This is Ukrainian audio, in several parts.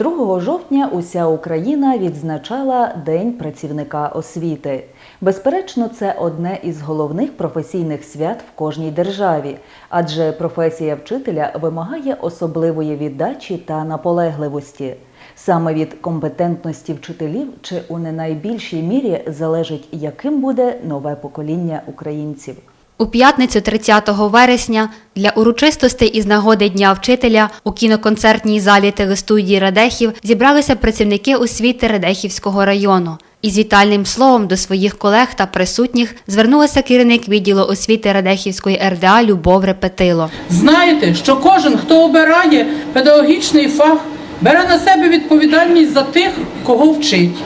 2 жовтня уся Україна відзначала День працівника освіти. Безперечно, це одне із головних професійних свят в кожній державі, адже професія вчителя вимагає особливої віддачі та наполегливості. Саме від компетентності вчителів чи у не найбільшій мірі залежить, яким буде нове покоління українців. У п'ятницю 30 вересня для урочистостей із нагоди Дня вчителя у кіноконцертній залі телестудії Радехів зібралися працівники освіти Радехівського району. Із вітальним словом до своїх колег та присутніх звернулася керівник відділу освіти Радехівської РДА Любов Репетило. Знаєте, що кожен, хто обирає педагогічний фах, бере на себе відповідальність за тих, кого вчить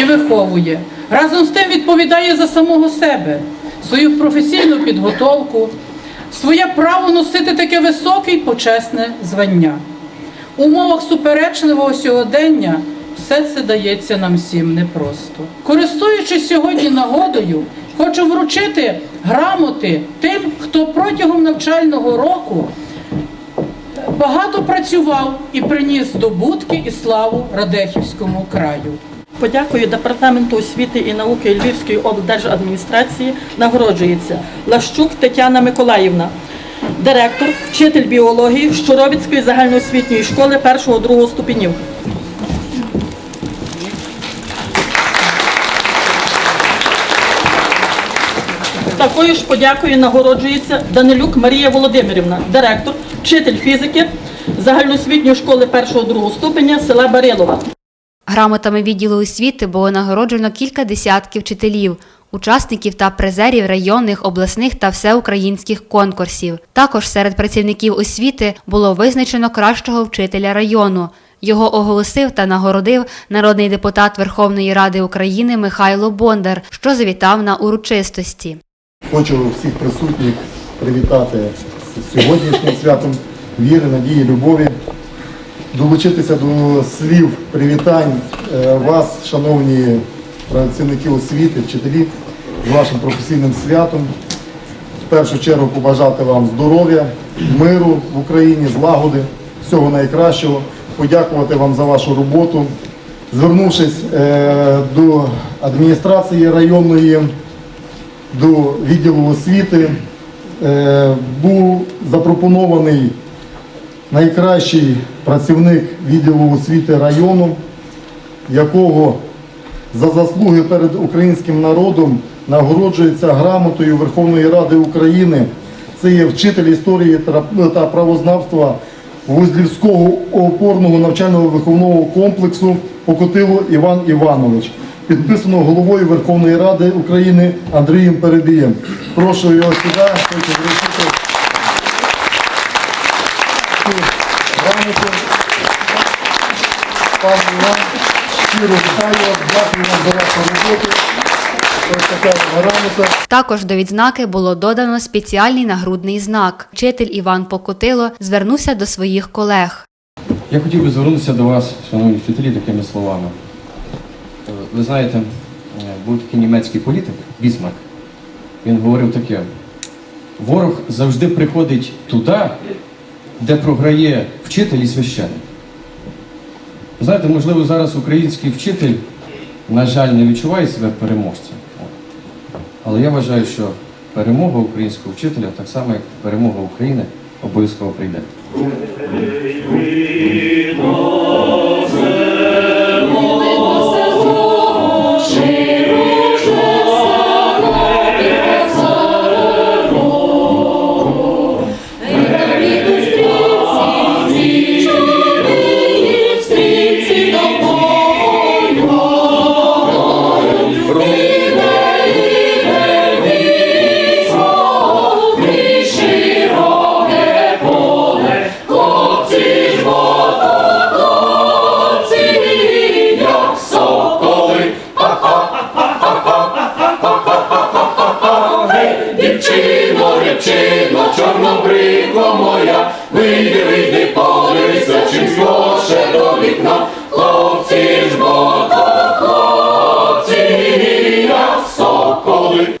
і виховує. Разом з тим відповідає за самого себе, свою професійну підготовку, своє право носити таке високе і почесне звання. У умовах суперечливого сьогодення все це дається нам всім непросто. Користуючись сьогодні нагодою, хочу вручити грамоти тим, хто протягом навчального року багато працював і приніс здобутки і славу Радехівському краю. Подякую Департаменту освіти і науки Львівської облдержадміністрації нагороджується Лащук Тетяна Миколаївна, директор, вчитель біології Щуровицької загальноосвітньої школи 1-2 ступенів. Такою ж подякою нагороджується Данилюк Марія Володимирівна, директор, вчитель фізики загальноосвітньої школи 1-2 ступеня села Барилова. Грамотами відділу освіти було нагороджено кілька десятків вчителів, учасників та призерів районних, обласних та всеукраїнських конкурсів. Також серед працівників освіти було визначено кращого вчителя району. Його оголосив та нагородив народний депутат Верховної Ради України Михайло Бондар, що завітав на урочистості. Хочу всіх присутніх привітати з сьогоднішнім святом віри, надії, любові, долучитися до слів привітань е, вас, шановні працівники освіти, вчителі, з вашим професійним святом. В першу чергу побажати вам здоров'я, миру в Україні, злагоди, всього найкращого, подякувати вам за вашу роботу. Звернувшись е, до адміністрації районної, до відділу освіти е, був запропонований найкращий працівник відділу освіти району, якого за заслуги перед українським народом нагороджується грамотою Верховної Ради України. Це є вчитель історії та- правознавства Вузлівського опорного навчально-виховного комплексу Покотило Іван Іванович, підписано головою Верховної Ради України Андрієм Перебієм. Прошу його сюди, хочу вручити цю грамоту. Пан Іван, щиро вітаю вас, дякую вам за вашу роботу. Також до відзнаки було додано спеціальний нагрудний знак. Вчитель Іван Покотило звернувся до своїх колег. Я хотів би звернутися до вас, шановні вчителі, такими словами. Е, Ви знаєте, е, був такий німецький політик Бісмарк. Він говорив таке: ворог завжди приходить туди, де програє вчитель і священник. Знаєте, можливо, зараз український вчитель, на жаль, не відчуває себе переможцем. Але я вважаю, що перемога українського вчителя, так само як перемога України, обов'язково прийде.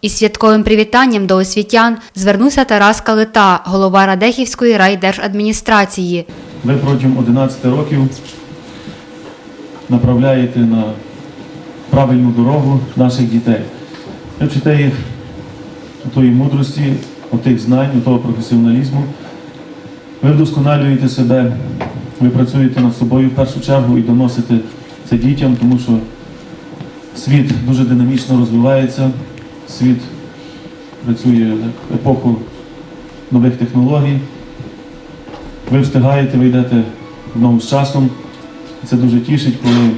Із святковим привітанням до освітян звернувся Тарас Калита, голова Радехівської райдержадміністрації. Ми протягом 11 років направляєте на правильну дорогу наших дітей. Ви вчите їх тої мудрості, отих знань, того професіоналізму. Ви вдосконалюєте себе, ви працюєте над собою в першу чергу і доносите це дітям, тому що світ дуже динамічно розвивається, світ працює в епоху нових технологій. Ви встигаєте, ви йдете в ногу з часом. Це дуже тішить, коли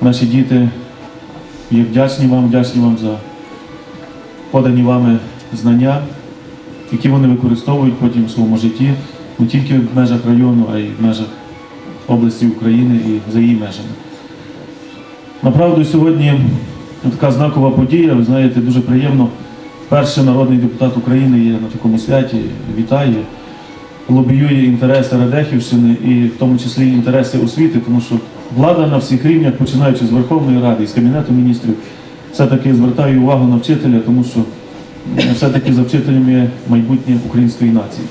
наші діти є вдячні вам, вдячні вам за подані вами знання, які вони використовують потім в своєму житті, не тільки в межах району, а й в межах області України і за її межами. Направду, сьогодні така знакова подія, ви знаєте, дуже приємно. Перший народний депутат України є на такому святі, вітає, лобіює інтереси Радехівщини і в тому числі інтереси освіти, тому що влада на всіх рівнях, починаючи з Верховної Ради і з Кабінету міністрів, все-таки звертає увагу на вчителя, тому що все-таки за вчителем є майбутнє української нації.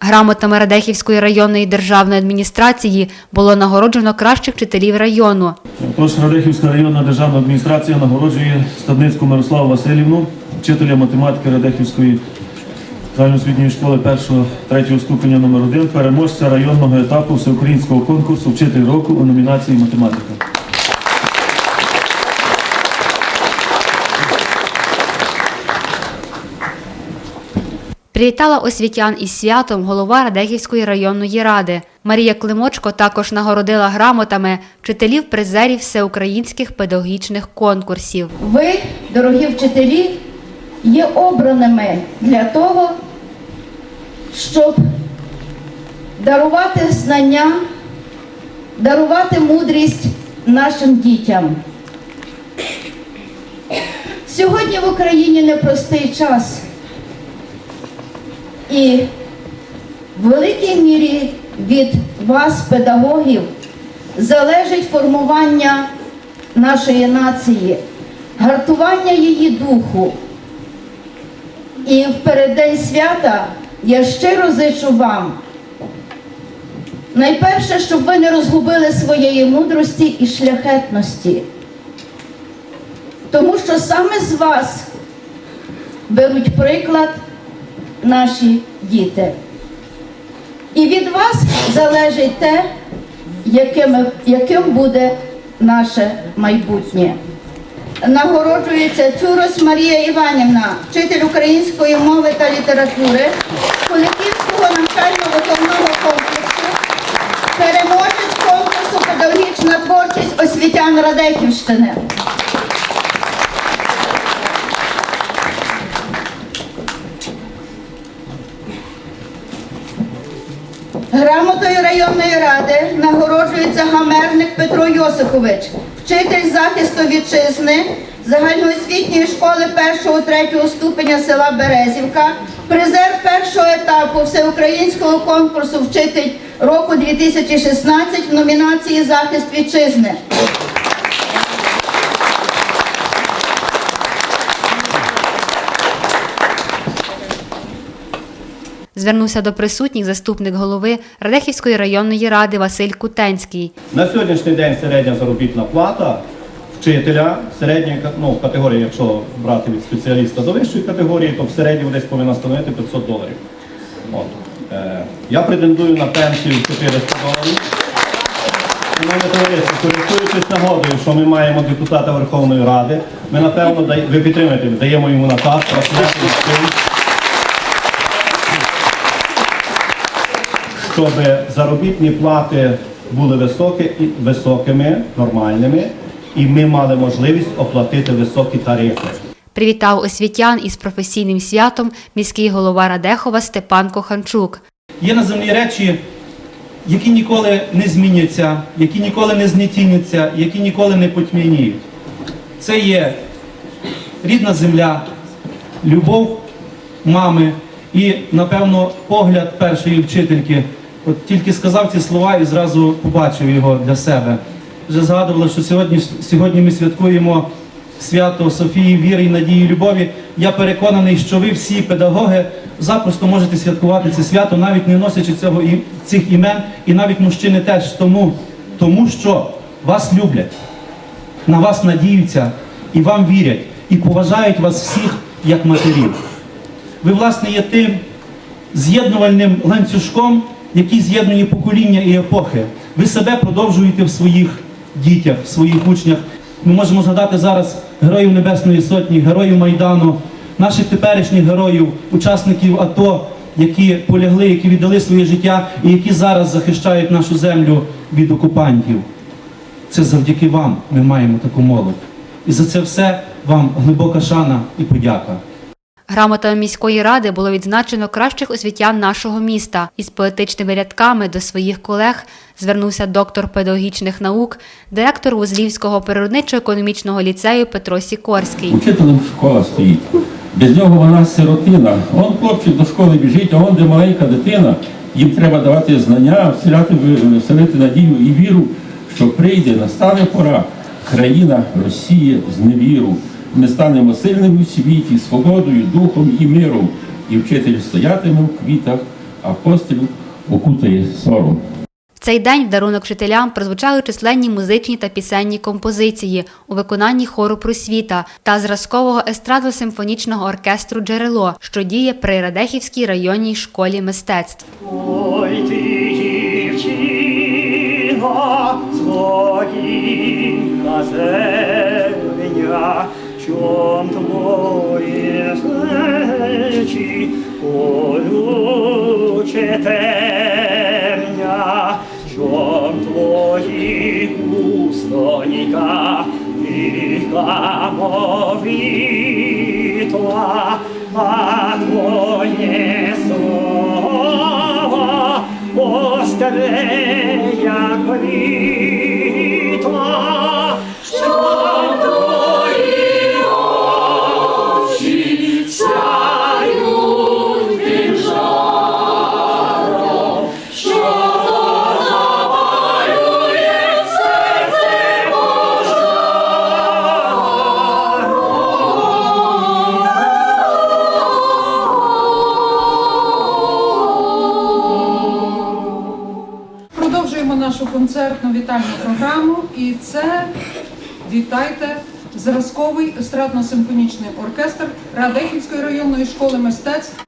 Грамотами Радехівської районної державної адміністрації було нагороджено кращих вчителів району. Тож Радехівська районна державна адміністрація нагороджує Стадницьку Мирославу Васильівну, вчителя математики Радехівської загальноосвітньої школи 1-3 ступеня номер 1 переможця районного етапу всеукраїнського конкурсу Вчитель року у номінації математика. Привітала освітян із святом голова Радехівської районної ради. Марія Климочко також нагородила грамотами вчителів призерів всеукраїнських педагогічних конкурсів. Ви, дорогі вчителі, є обраними для того, щоб дарувати знання, дарувати мудрість нашим дітям. Сьогодні в Україні непростий час. І в великій мірі від вас, педагогів, залежить формування нашої нації, гартування її духу. І в переддень свята я щиро зичу вам. Найперше, щоб ви не розгубили своєї мудрості і шляхетності. Тому що саме з вас беруть приклад наші діти. І від вас залежить те, яким, яким буде наше майбутнє. Нагороджується Цюрос Марія Іванівна, вчитель української мови та літератури, Куликівського навчально-виховного комплексу, переможець конкурсу Педагогічна творчість освітян Радехівщини. Грамотою ради нагороджується гамерник Петро Йосифович, вчитель захисту вітчизни загальноосвітньої школи 1-3 ступеня села Березівка, призер першого етапу всеукраїнського конкурсу Вчитель року 2016 в номінації Захист вітчизни. Звернувся до присутніх заступник голови Радехівської районної ради Василь Кутенський. На сьогоднішній день середня заробітна плата вчителя середньої ну, категорії, якщо брати від спеціаліста до вищої категорії, то в середньому десь повинна становити 500 доларів. От. Е, я претендую на пенсію 400 доларів. Користуючись нагодою, що ми маємо депутата Верховної Ради, ми напевно ви підтримуєте, даємо йому наказ працювати над тим, щоб заробітні плати були високі високими, нормальними, і ми мали можливість оплатити високі тарифи. Привітав освітян із професійним святом міський голова Радехова Степан Коханчук. Є на землі речі, які ніколи не зміняться, які ніколи не знетіняться, які ніколи не потьмяніють. Це є рідна земля, любов мами і, напевно, погляд першої вчительки. От тільки сказав ці слова і зразу побачив його для себе. Вже згадувала, що сьогодні, сьогодні ми святкуємо свято Софії, віри і надії, любові. Я переконаний, що ви всі педагоги запросто можете святкувати це свято, навіть не носячи цього цих імен, і навіть мужчини теж. Тому тому що вас люблять, на вас надіються і вам вірять, і поважають вас всіх як матерів. Ви, власне, є тим з'єднувальним ланцюжком, який з'єднує покоління і епохи. Ви себе продовжуєте в своїх дітях, в своїх учнях. Ми можемо згадати зараз героїв Небесної Сотні, героїв Майдану, наших теперішніх героїв, учасників АТО, які полягли, які віддали своє життя і які зараз захищають нашу землю від окупантів. Це завдяки вам ми маємо таку молодь. І за це все вам глибока шана і подяка. Грамотами міської ради було відзначено кращих освітян нашого міста. Із поетичними рядками до своїх колег звернувся доктор педагогічних наук, директор Вузлівського природничо-економічного ліцею Петро Сікорський. Учителем школа стоїть. Без нього вона сиротина. Он хлопчик до школи біжить, а он де маленька дитина. Їм треба давати знання, вселяти, вселити надію і віру, що прийде, настане пора. Країна Росія з невіру. Ми станемо сильними в світі, свободою, духом і миром. І вчитель стоятиме в квітах, а постріл окутає сором. В цей день в дарунок вчителям прозвучали численні музичні та пісенні композиції у виконанні хору просвіта та зразкового естрадно-симфонічного оркестру Джерело, що діє при Радехівській районній школі мистецтв. Ой ти, дівчино, своїнка чом твої плечі колюче темня, чом твої устоніка, тиха мовитва, а твоє слово остре, як бритва, концертну вітальну програму. І це вітайте зразковий естрадно-симфонічний оркестр Радехівської районної школи мистецтв.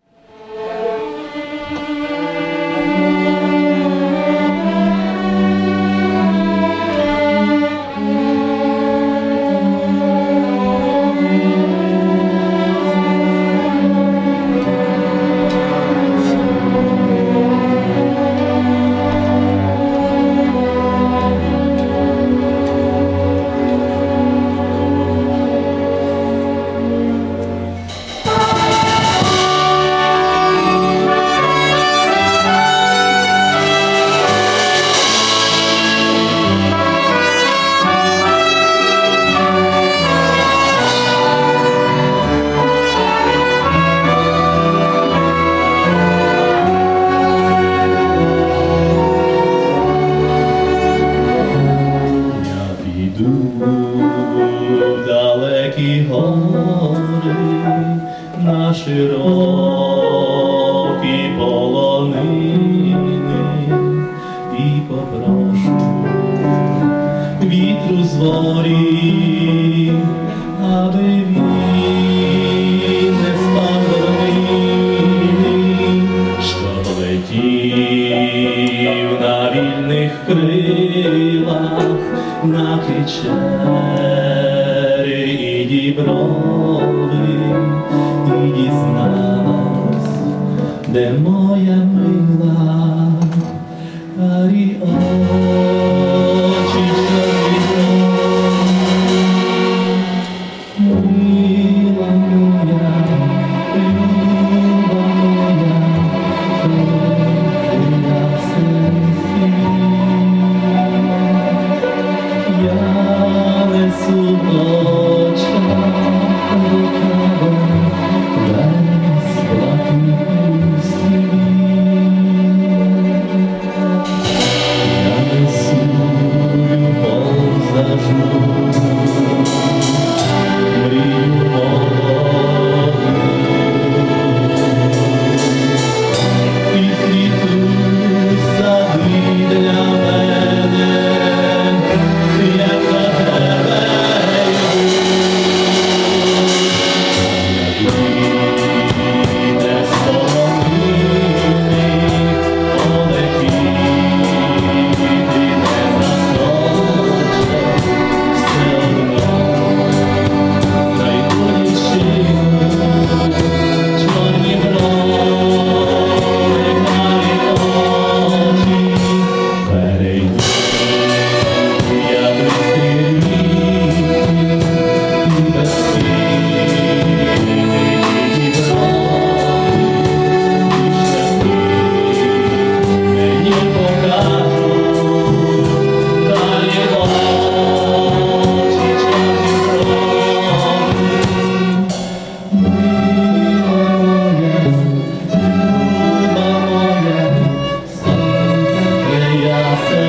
Ave несу в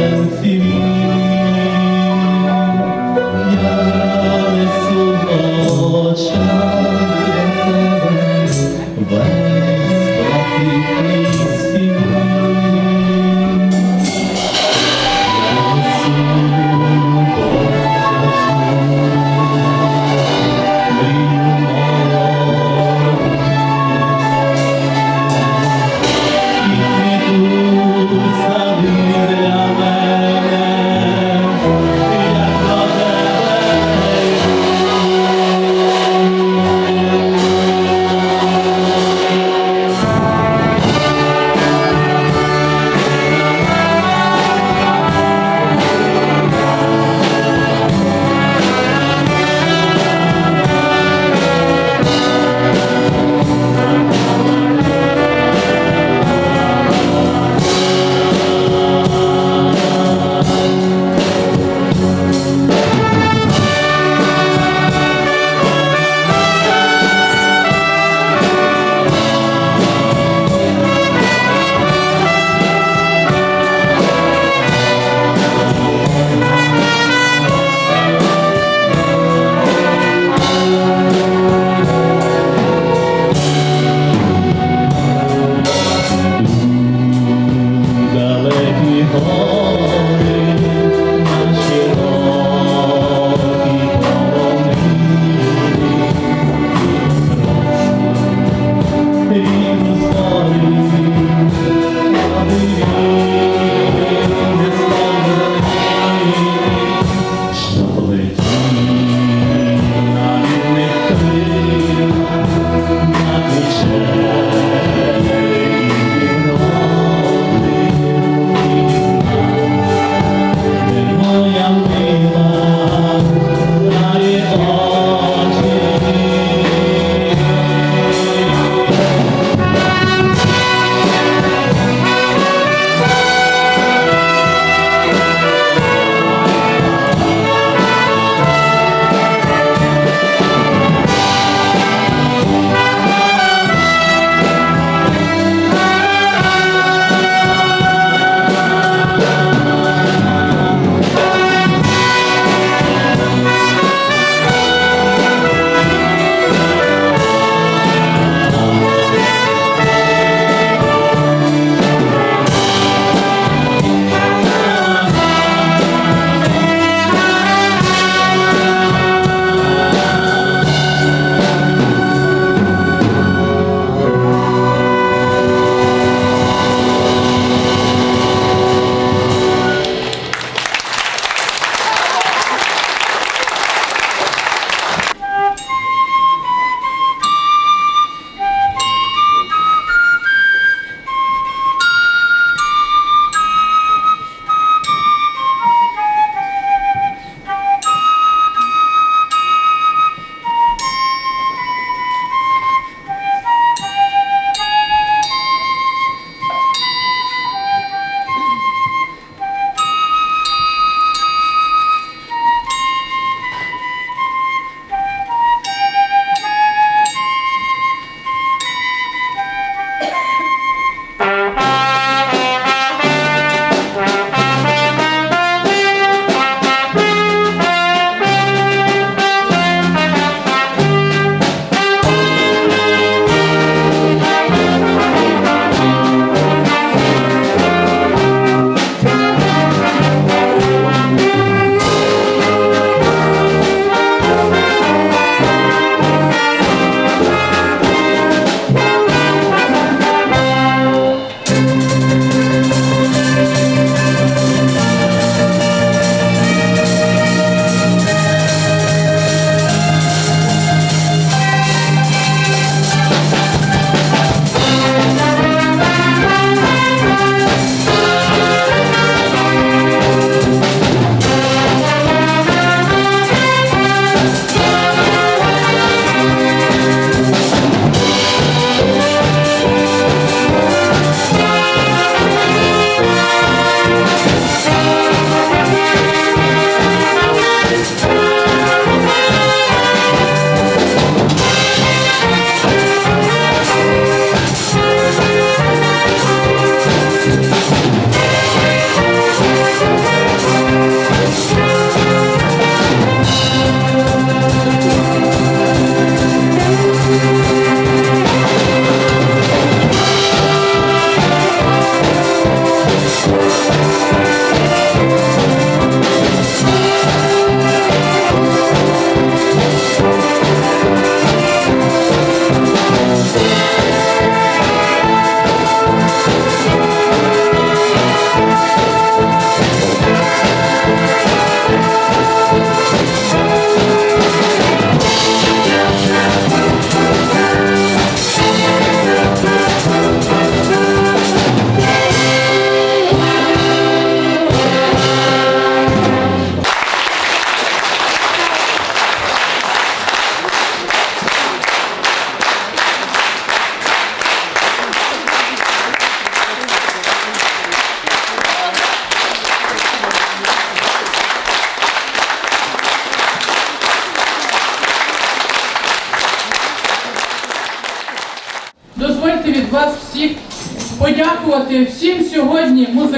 серці Oh.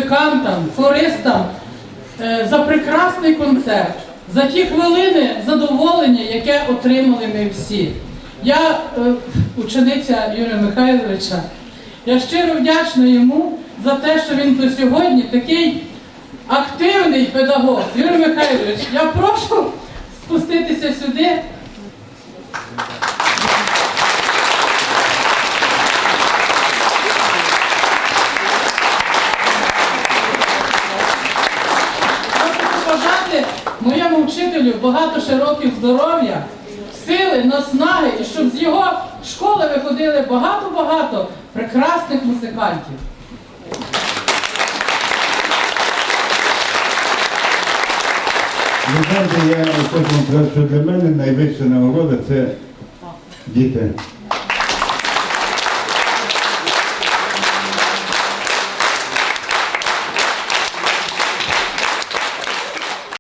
Музикантам, флористам е, за прекрасний концерт, за ті хвилини задоволення, яке отримали ми всі. Я, е, учениця Юрія Михайловича, я щиро вдячна йому за те, що він до сьогодні такий активний педагог. Юрій Михайлович, я прошу спуститися сюди. Хочу побажати моєму вчителю багато років здоров'я, сили, наснаги, і щоб з його школи виходили багато-багато прекрасних музикантів. Я хочу вам сказати, що для мене найвища нагорода це діти.